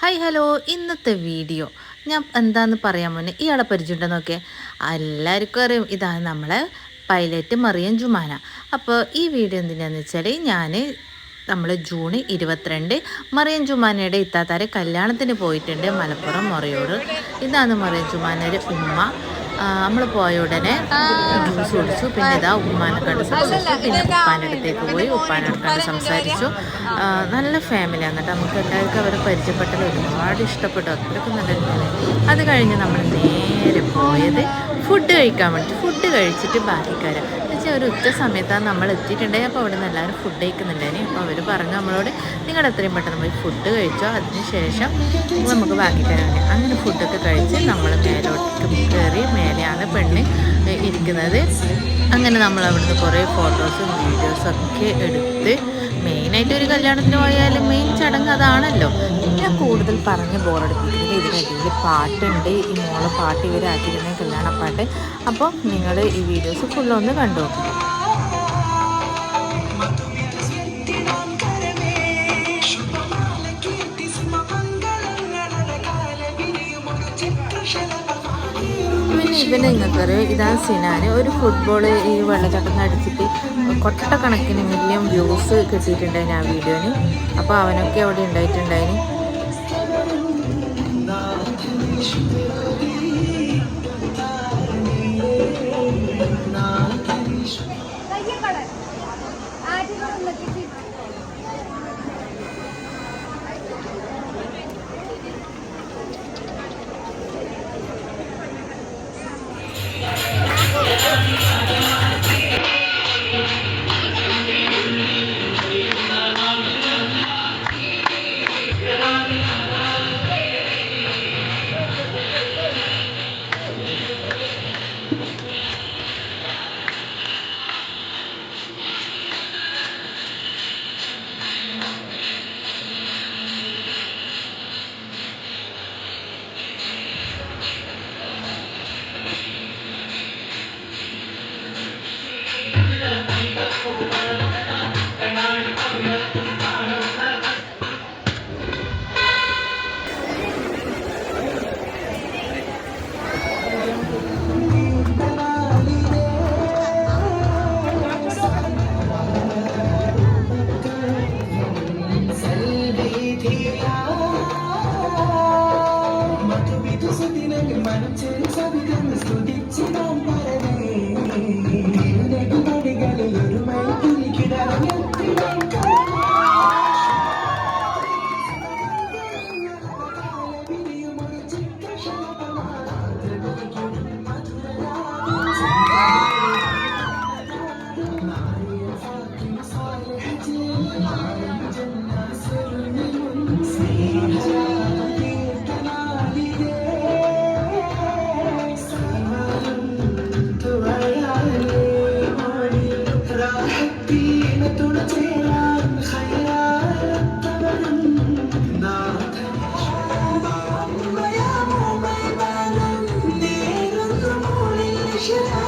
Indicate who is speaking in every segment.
Speaker 1: Hi hello ഇന്നത്തെ video ഞാൻ എന്താന്ന് പറയാൻ മുന്നേ ഇയാളെ പരിചയമുണ്ടെന്ന് എല്ലാവർക്കും അറിയും. ഇതാണ് നമ്മളെ പൈലറ്റ് മറിയം ജുമാന. അപ്പോൾ ഈ വീഡിയോ എന്തിനാന്ന് വെച്ചാൽ ഞാൻ നമ്മൾ ജൂൺ ഇരുപത്തിരണ്ട് മറിയം ജുമാനയുടെ ഇത്താത്താരെ കല്യാണത്തിന് പോയിട്ടുണ്ട് മലപ്പുറം മൊറയോട്. ഇതാണ് മറിയം ജുമാനയുടെ ഉമ്മ. നമ്മൾ പോയ ഉടനെ ജ്യൂസ് കുടിച്ചു. പിന്നെ ഇതാ ഉമ്മാനെ കണ്ട്. സംസാരിച്ചു പിന്നെ ഉപ്പാന്റെ അടുത്തേക്ക് പോയി. ഉപ്പാനെ കണ്ട് സംസാരിച്ചു. നല്ല ഫാമിലിയാണ് എന്നിട്ട് നമുക്ക് എല്ലാവർക്കും അവരെ പരിചയപ്പെട്ടത് ഒരുപാട് ഇഷ്ടപ്പെട്ടു. അത്രയ്ക്കും നല്ല. അത് കഴിഞ്ഞ് നമ്മൾ നേരെ പോയത് ഫുഡ് കഴിക്കാൻ വേണ്ടി. ഫുഡ് കഴിച്ചിട്ട് ബാക്കിക്കാരാ. എന്ന് വെച്ചാൽ ഒരു ഉച്ച സമയത്താണ് നമ്മൾ എത്തിയിട്ടുണ്ടെങ്കിൽ അപ്പോൾ അവിടെ നിന്ന് എല്ലാവരും ഫുഡ് കഴിക്കുന്നുണ്ടായിരുന്നു. അപ്പോൾ അവർ പറഞ്ഞു നമ്മളോട് നിങ്ങൾ എത്രയും പെട്ടെന്ന് പോയി ഫുഡ് കഴിച്ചോ അതിന് ശേഷം നമുക്ക് തരാം. അങ്ങനെ ഫുഡൊക്കെ കഴിച്ച് നമ്മൾ മേലോട്ട് കയറി മേലെയാണ് പെണ്ണ് ഇരിക്കുന്നത്. അങ്ങനെ നമ്മൾ അവിടുന്ന് കുറേ ഫോട്ടോസും വീഡിയോസും ഒക്കെ എടുത്ത് മെയിനായിട്ട് ഒരു കല്യാണത്തിന് പോയാലും മെയിൻ ചടങ്ങ് അതാണല്ലോ. ഞാൻ കൂടുതൽ പറഞ്ഞ് ബോറടിപ്പിക്കുന്നത് ഇതിനിടയിൽ പാട്ടുണ്ട്. ഈ മോളെ പാട്ട് ഇവരാക്കിയിരുന്ന കല്യാണപ്പാട്ട്. അപ്പോൾ നിങ്ങൾ ഈ വീഡിയോസ് ഫുള്ളൊന്ന് കണ്ടു നോക്കുക പിന്നെ ഇവനെ ഇതാണ് സിനാന് ഒരു ഫുട്ബോൾ ഈ വെള്ളച്ചാട്ടം അടിച്ചിട്ട് കൊട്ടക്കണക്കിന് മില്യൺ വ്യൂസ് കിട്ടിയിട്ടുണ്ടായിന് ആ വീഡിയോന്. അപ്പോൾ അവനൊക്കെ അവിടെ ഉണ്ടായിട്ടുണ്ടായിന്. should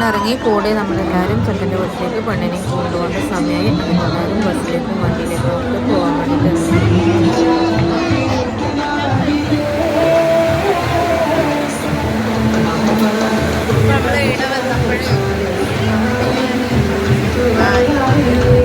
Speaker 1: നിന്ന് ഇറങ്ങി കൂടെ നമ്മളെല്ലാവരും ചെക്കന്റെ ബസ്സിലേക്ക് പെണ്ണിനെ കൊണ്ടുപോകുന്ന സമയം എല്ലാവരും ബസ്സിലേക്കും വണ്ടിയിലേക്കും ഒക്കെ പോകാൻ വേണ്ടിയിട്ട്